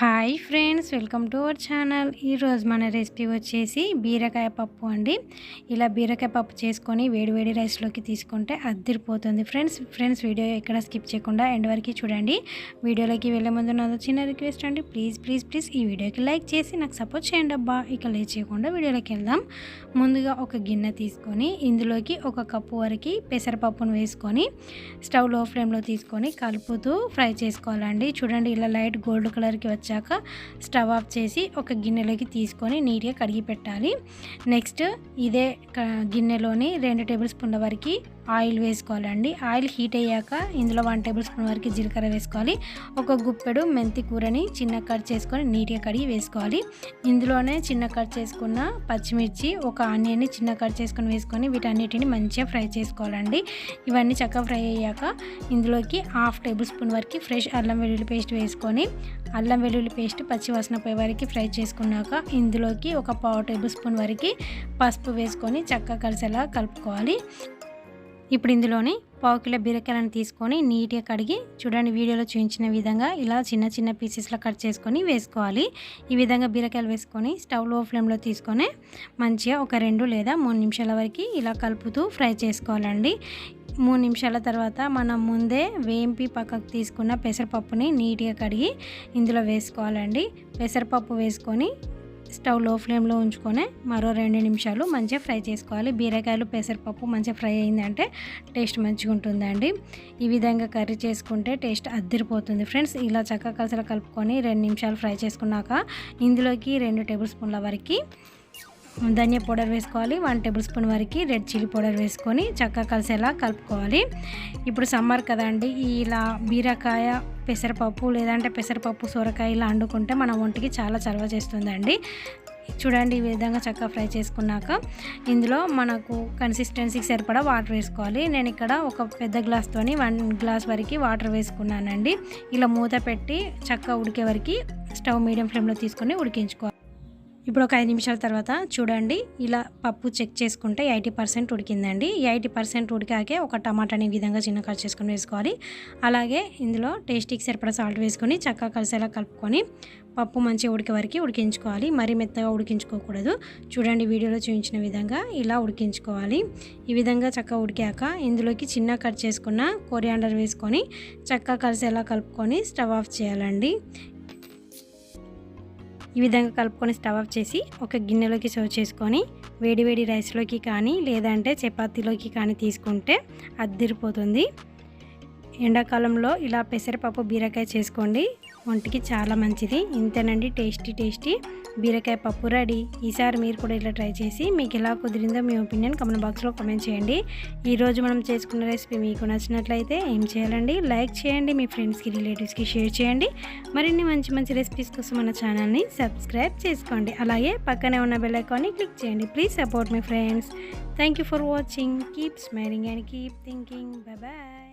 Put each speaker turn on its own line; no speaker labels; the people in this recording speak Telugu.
Hi friends welcome to our channel. ఈరోజు మన రెసిపీ వచ్చేసి బీరకాయ పప్పు అండి. ఇలా బీరకాయ పప్పు చేసుకొని వేడివేడి రైస్లోకి తీసుకుంటే అద్దరిపోతుంది ఫ్రెండ్స్. ఫ్రెండ్స్ వీడియో ఎక్కడ స్కిప్ చేయకుండా ఎండ్ వరకు చూడండి. వీడియోలోకి వెళ్ళే ముందు నాదో చిన్న రిక్వెస్ట్ అండి. ప్లీజ్ ప్లీజ్ ప్లీజ్ ఈ వీడియోకి లైక్ చేసి నాకు సపోర్ట్ చేయండి అబ్బా. ఇక లేట్ చేయకుండా వీడియోలోకి వెళ్దాం. ముందుగా ఒక గిన్నె తీసుకొని ఇందులోకి ఒక కప్పు వరకు పెసరపప్పును వేసుకొని స్టవ్లో ఫ్లేమ్లో తీసుకొని కలుపుతూ ఫ్రై చేసుకోవాలండి. చూడండి ఇలా లైట్ గోల్డ్ కలర్కి వచ్చి వచ్చాక స్టవ్ ఆఫ్ చేసి ఒక గిన్నెలోకి తీసుకొని నీట్గా కడిగి పెట్టాలి. నెక్స్ట్ ఇదే గిన్నెలోని రెండు టేబుల్ స్పూన్ల వరకు ఆయిల్ వేసుకోవాలండి. ఆయిల్ హీట్ అయ్యాక ఇందులో వన్ టేబుల్ స్పూన్ వరకు జీలకర్ర వేసుకోవాలి. ఒక గుప్పెడు మెంతి కూరని చిన్న కట్ చేసుకొని నీట్గా కడిగి వేసుకోవాలి. ఇందులోనే చిన్న కట్ చేసుకున్న పచ్చిమిర్చి ఒక ఆనియన్ని చిన్న కట్ చేసుకొని వేసుకొని వీటన్నిటిని మంచిగా ఫ్రై చేసుకోవాలండి. ఇవన్నీ చక్కగా ఫ్రై అయ్యాక ఇందులోకి హాఫ్ టేబుల్ స్పూన్ వరకు ఫ్రెష్ అల్లం వెల్లుల్లి పేస్ట్ వేసుకొని అల్లం వెల్లుల్లి పేస్ట్ పచ్చివాసన పోయే వరకు ఫ్రై చేసుకున్నాక ఇందులోకి ఒక పావు టేబుల్ స్పూన్ వరకు పసుపు వేసుకొని చక్కగా కలిసేలా కలుపుకోవాలి. ఇప్పుడు ఇందులోని పావు కిలో బీరకాయలను తీసుకొని నీట్గా కడిగి చూడండి వీడియోలో చూపించిన విధంగా ఇలా చిన్న చిన్న పీసెస్లో కట్ చేసుకొని వేసుకోవాలి. ఈ విధంగా బీరకాయలు వేసుకొని స్టవ్లో ఫ్లేమ్లో తీసుకొని మంచిగా ఒక రెండు లేదా మూడు నిమిషాల వరకు ఇలా కలుపుతూ ఫ్రై చేసుకోవాలండి. మూడు నిమిషాల తర్వాత మనం ముందే వేంపి పక్కకు తీసుకున్న పెసరపప్పుని నీట్గా కడిగి ఇందులో వేసుకోవాలండి. పెసరపప్పు వేసుకొని స్టవ్లో ఫ్లేమ్లో ఉంచుకొని మరో రెండు నిమిషాలు మంచిగా ఫ్రై చేసుకోవాలి. బీరకాయలు పెసరపప్పు మంచిగా ఫ్రై అయిందంటే టేస్ట్ మంచిగా ఉంటుందండి. ఈ విధంగా కర్రీ చేసుకుంటే టేస్ట్ అద్దరిపోతుంది ఫ్రెండ్స్. ఇలా చక్కగా కలిసి కలుపుకొని రెండు నిమిషాలు ఫ్రై చేసుకున్నాక ఇందులోకి రెండు టేబుల్ స్పూన్ల వరకు ధనియా పౌడర్ వేసుకోవాలి. వన్ టేబుల్ స్పూన్ వరకు రెడ్ చిల్లీ పౌడర్ వేసుకొని చక్కగా కలిసేలా కలుపుకోవాలి. ఇప్పుడు సమ్మర్ కదండి ఇలా బీరకాయ పెసరపప్పు లేదంటే పెసరపప్పు సొరకాయ ఇలా వండుకుంటే మన ఒంటికి చాలా చలవ చేస్తుందండి. చూడండి ఈ విధంగా చక్కగా ఫ్రై చేసుకున్నాక ఇందులో మనకు కన్సిస్టెన్సీకి సరిపడా వాటర్ వేసుకోవాలి. నేను ఇక్కడ ఒక పెద్ద గ్లాస్తో వన్ గ్లాస్ వరకు వాటర్ వేసుకున్నానండి. ఇలా మూత పెట్టి చక్కగా ఉడికే వరకు స్టవ్ మీడియం ఫ్లేమ్లో తీసుకొని ఉడికించుకోవాలి. ఇప్పుడు ఒక ఐదు నిమిషాల తర్వాత చూడండి ఇలా పప్పు చెక్ చేసుకుంటే ఎయిటీ పర్సెంట్ ఉడికిందండి. ఎయిటీ పర్సెంట్ ఉడికాకే ఒక టమాటాని ఈ విధంగా చిన్న కట్ చేసుకొని వేసుకోవాలి. అలాగే ఇందులో టేస్టీకి సరిపడా సాల్ట్ వేసుకొని చక్కగా కలిసేలా కలుపుకొని పప్పు మంచిగా ఉడికే వరకు ఉడికించుకోవాలి. మరీ మెత్తగా ఉడికించుకోకూడదు. చూడండి వీడియోలో చూపించిన విధంగా ఇలా ఉడికించుకోవాలి. ఈ విధంగా చక్కగా ఉడికాక ఇందులోకి చిన్న కట్ చేసుకున్న కొరియాండర్ వేసుకొని చక్కగా కలిసేలా కలుపుకొని స్టవ్ ఆఫ్ చేయాలండి. ఈ విధంగా కలుపుకొని స్టవ్ ఆఫ్ చేసి ఒక గిన్నెలోకి సర్వ్ చేసుకొని వేడి వేడి రైస్లోకి కానీ లేదంటే చపాతీలోకి కానీ తీసుకుంటే అద్దిరిపోతుంది. ఎండాకాలంలో ఇలా పెసరపప్పు బీరకాయ చేసుకోండి. ఒంటికి చాలా మంచిది. ఇంతేనండి టేస్టీ టేస్టీ బీరకాయ పప్పు రెడీ. ఈసారి మీరు కూడా ఇలా ట్రై చేసి మీకు ఎలా కుదిరిందో మీ ఒపీనియన్ కమెంట్ బాక్స్లో కమెంట్ చేయండి. ఈరోజు మనం చేసుకున్న రెసిపీ మీకు నచ్చినట్లయితే ఏం చేయాలండి? లైక్ చేయండి మీ ఫ్రెండ్స్కి రిలేటివ్స్కి షేర్ చేయండి. మరిన్ని మంచి మంచి రెసిపీస్ కోసం మన ఛానల్ని సబ్స్క్రైబ్ చేసుకోండి. అలాగే పక్కనే ఉన్న బెల్ ఐకాన్ని క్లిక్ చేయండి. Please support my friends. Thank you for watching. Keep smiling and keep thinking. Bye bye.